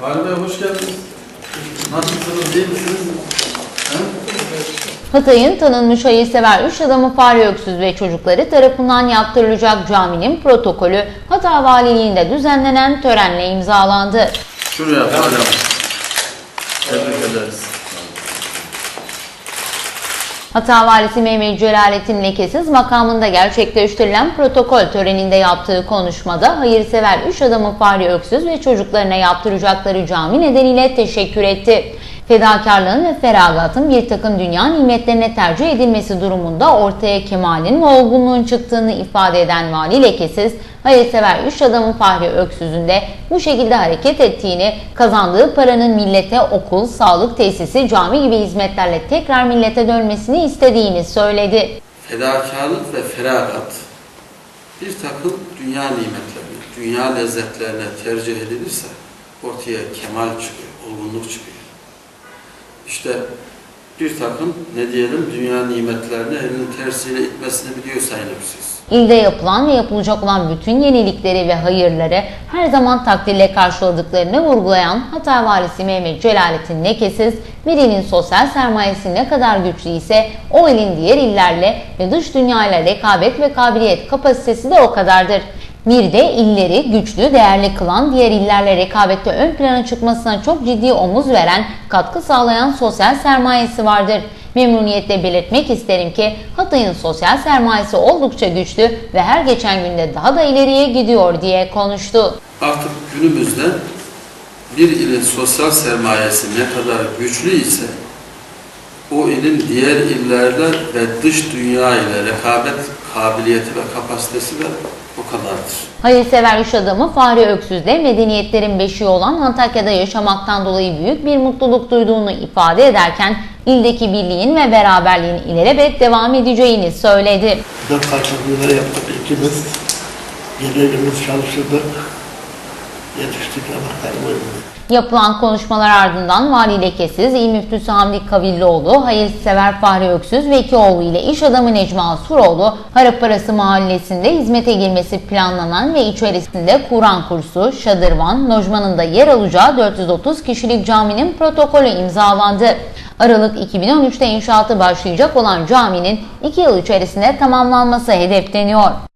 Halim Bey hoş geldiniz. Nasılsınız, iyi misiniz? Hatay'ın tanınmış hayırsever üç adamı Fahri Öksüz ve çocukları tarafından yaptırılacak caminin protokolü Hatay Valiliğinde düzenlenen törenle imzalandı. Şuraya hocam. Tebrik ederiz. Hatay Valisi Mehmet Celalettin Lekesiz makamında gerçekleştirilen protokol töreninde yaptığı konuşmada hayırsever üç adamı Fahri Öksüz ve çocuklarına yaptıracakları cami nedeniyle teşekkür etti. Fedakarlığın ve feragatın bir takım dünya nimetlerine tercih edilmesi durumunda ortaya kemalin ve olgunluğun çıktığını ifade eden Vali Lekesiz, hayırsever üç adamın Fahri Öksüz'ün de bu şekilde hareket ettiğini, kazandığı paranın millete okul, sağlık tesisi, cami gibi hizmetlerle tekrar millete dönmesini istediğini söyledi. Fedakarlık ve feragat bir takım dünya nimetlerine, dünya lezzetlerine tercih edilirse ortaya kemal çıkıyor, olgunluk çıkıyor. İşte bir takım ne diyelim dünya nimetlerini elinin tersiyle itmesini biliyor Sayın Öksüz. İlde yapılan ve yapılacak olan bütün yenilikleri ve hayırları her zaman takdirle karşıladıklarını vurgulayan Hatay Valisi Mehmet Celalettin Lekesiz, bir ilin sosyal sermayesi ne kadar güçlü ise o ilin diğer illerle ve dış dünyayla rekabet ve kabiliyet kapasitesi de o kadardır. Bir de illeri güçlü, değerli kılan, diğer illerle rekabette ön plana çıkmasına çok ciddi omuz veren, katkı sağlayan sosyal sermayesi vardır. Memnuniyetle belirtmek isterim ki Hatay'ın sosyal sermayesi oldukça güçlü ve her geçen günde daha da ileriye gidiyor diye konuştu. Artık günümüzde bir ilin sosyal sermayesi ne kadar güçlü ise o ilin diğer illerle ve dış dünya ile rekabet kabiliyeti ve kapasitesi de kadardır. Hayırsever iş adamı Fahri Öksüz de medeniyetlerin beşiği olan Antakya'da yaşamaktan dolayı büyük bir mutluluk duyduğunu ifade ederken ildeki birliğin ve beraberliğin ilelebet devam edeceğini söyledi. Dört kaçırmaları yaptık ikimiz. Gece gündüz çalışırdık. Yapılan konuşmalar ardından Vali Lekesiz, İl Müftüsü Hamdi Kavillioğlu, hayırsever Fahri Öksüz ve iki oğlu ile iş adamı Necmi Asuroğlu, Haraparası mahallesinde hizmete girmesi planlanan ve içerisinde Kur'an kursu, şadırvan, lojmanında yer alacağı 430 kişilik caminin protokolü imzalandı. Aralık 2013'te inşaatı başlayacak olan caminin 2 yıl içerisinde tamamlanması hedefleniyor.